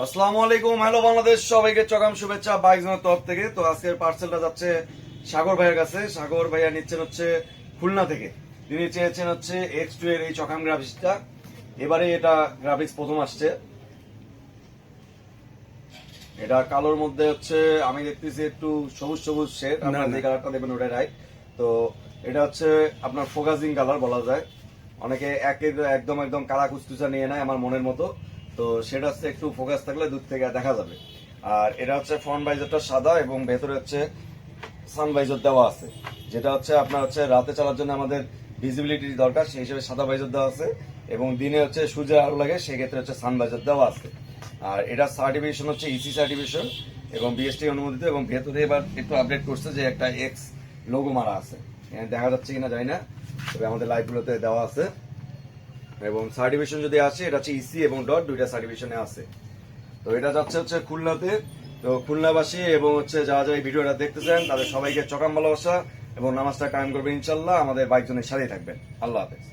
আসসালামু আলাইকুম হ্যালো বাংলাদেশ সবাইকে চকাম শুভেচ্ছা বাইক জনের তরফ থেকে। তো আজকের পার্সেলটা যাচ্ছে সাগর ভাইয়ের কাছে। সাগর ভাইয়া নিচ্ছেন হচ্ছে খুলনা থেকে। তিনি চেয়েছেন হচ্ছে এক্স টু এর এই চকাম গ্রাফিক্সটা এবারে এটা গ্রাফিক্স প্রথম আসছে। এটা কালোর মধ্যে হচ্ছে আমি দেখতেছি একটু সবুজ সবুজ শেড আপনার যে কালারটা দেখবেন ওটাই রাইট তো এটা হচ্ছে আপনার ফোকাসিং কালার বলা যায়। অনেকে একে একদম একদম কালা কুচকুচা নিয়ে নেয় আমার মনের মতো। তো সেটা হচ্ছে একটু ফোকাস থাকলে দূর থেকে দেখা যাবে। আর এটা হচ্ছে ফ্রন্ট বাইজারটা সাদা এবং ভেতরে হচ্ছে সানভাইজার দেওয়া আছে। যেটা হচ্ছে আপনার হচ্ছে রাতে চালার জন্য আমাদের ভিজিবিলিটি দরকার, সেই হিসেবে সাদা ভাইজার দেওয়া আছে এবং দিনে হচ্ছে সূর্যের আলো লাগে, সেক্ষেত্রে হচ্ছে সানভাইজার দেওয়া আছে। আর এটা সার্টিফিকেশন হচ্ছে ইসি সার্টিফিকেশন এবং বিএসটি অনুমোদিত এবং ভেতরে এবার একটু আপডেট করছে যে একটা এক্স লোগো মারা আছে। দেখা যাচ্ছে কিনা জানি না, তবে আমাদের লাইভগুলোতে দেওয়া আছে। এবং সার্টিফিকেশন যদি আসে, এটা হচ্ছে ইসি এবং ডট দুইটা সার্টিফিকেশনে আসে তো এটা যাচ্ছে হচ্ছে খুলনাতে। তো খুলনাবাসী এবং হচ্ছে যারা যারা এই ভিডিওটা দেখতেছেন, তাদের সবাইকে চকাম ভালোবাসা এবং নামাজটা কায়েম করবেন ইনশাল্লাহ। আমাদের বাইকজনের সাথেই থাকবেন। আল্লাহ হাফেজ।